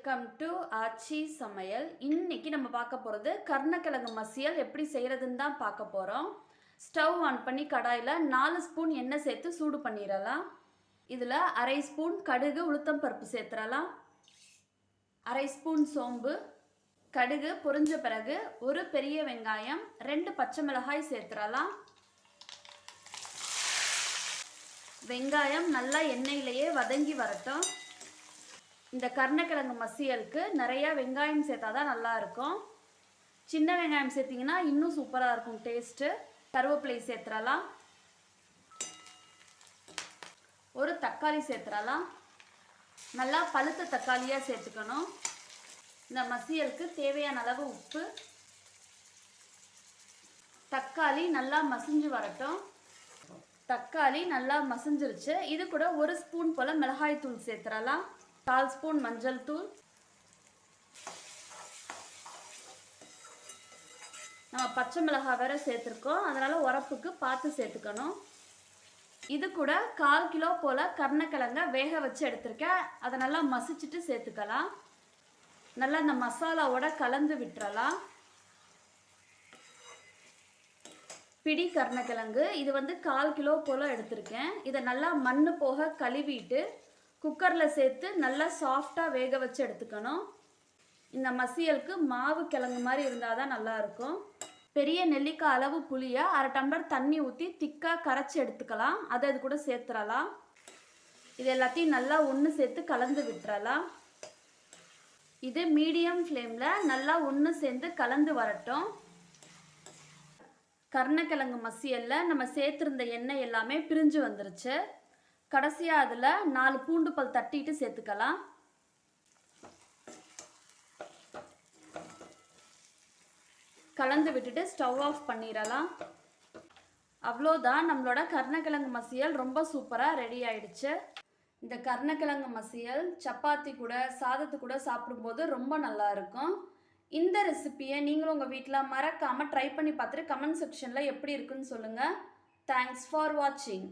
Welcome to ஆச்சி சமையல். இன்னைக்கு நம்ம பார்க்க போகிறது கருணக்கிழங்கு மசியல். எப்படி செய்கிறதுன்னு தான் பார்க்க போகிறோம் ஸ்டவ் ஆன் பண்ணி கடாயில் நாலு ஸ்பூன் எண்ணெய் சேர்த்து சூடு பண்ணிடலாம். இதில் அரை ஸ்பூன் கடுகு உளுத்தம் பருப்பு சேர்த்துடலாம். அரை ஸ்பூன் சோம்பு கடுகு பொரிஞ்ச பிறகு ஒரு பெரிய வெங்காயம் ரெண்டு பச்சை மிளகாய் சேர்த்துடலாம். வெங்காயம் நல்லா எண்ணெயிலேயே வதங்கி வரட்டும். இந்த கருணக்கிழங்கு மசியலுக்கு நிறையா வெங்காயம் சேர்த்தா தான் நல்லாயிருக்கும். சின்ன வெங்காயம் சேர்த்திங்கன்னா இன்னும் சூப்பராக இருக்கும் டேஸ்ட்டு. கருவேப்பிலை சேர்த்துடலாம். ஒரு தக்காளி சேர்த்துடலாம். நல்லா பழுத்த தக்காளியாக சேர்த்துக்கணும். இந்த மசியலுக்கு தேவையான அளவு உப்பு. தக்காளி நல்லா மசிஞ்சு வரட்டும். தக்காளி நல்லா மசிஞ்சிருச்சு. இது கூட ஒரு ஸ்பூன் போல் மிளகாய் தூள் சேர்த்துடலாம். கால் ஸ்பூன் மஞ்சள் தூள். நம்ம பச்சை மிளகாய் வேற சேர்த்துருக்கோம். அதனால் உரப்புக்கு பார்த்து சேர்த்துக்கணும். இது கூட கால் கிலோ போல் கருணக்கிழங்க வேக வச்சு எடுத்திருக்கேன். அதை நல்லா மசிச்சுட்டு சேர்த்துக்கலாம். நல்லா இந்த மசாலாவோட கலந்து விட்டுறலாம். பிடி கருணக்கிழங்கு. இது வந்து கால் கிலோ போல் எடுத்திருக்கேன். இதை நல்லா மண் போக கழுவிட்டு குக்கரில் சேர்த்து நல்லா சாஃப்டாக வேக வச்சு எடுத்துக்கணும். இந்த மசியலுக்கு மாவு கிழங்கு மாதிரி இருந்தால் தான் நல்லாயிருக்கும் பெரிய நெல்லிக்காய் அளவு புளியை அரை டம்ளர் தண்ணி ஊற்றி திக்காக கரைச்சி எடுத்துக்கலாம். அதை இது கூட சேர்த்துடலாம் இது எல்லாத்தையும் நல்லா ஒன்று சேர்த்து கலந்து விட்டுறலாம். இது மீடியம் ஃப்ளேமில் நல்லா ஒன்று சேர்ந்து கலந்து வரட்டும். கருணக்கிழங்கு மசியலில் நம்ம சேர்த்துருந்த எண்ணெய் எல்லாமே பிரிஞ்சு வந்துருச்சு. கடைசியாக அதில் நாலு பூண்டு பல் தட்டிட்டு சேர்த்துக்கலாம். கலந்து விட்டுட்டு ஸ்டவ் ஆஃப் பண்ணிடலாம். அவ்வளோதான். நம்மளோட கருணக்கிழங்கு மசியல் ரொம்ப சூப்பராக ரெடி ஆயிடுச்சு. இந்த கருணக்கிழங்கு மசியல் சப்பாத்தி கூட சாதத்து கூட சாப்பிடும்போது ரொம்ப நல்லா இருக்கும். இந்த ரெசிப்பியை நீங்களும் உங்கள் வீட்டில் மறக்காமல் ட்ரை பண்ணி பார்த்துட்டு கமெண்ட் செக்ஷனில் எப்படி இருக்குன்னு சொல்லுங்கள் தேங்க்ஸ் ஃபார் வாட்சிங்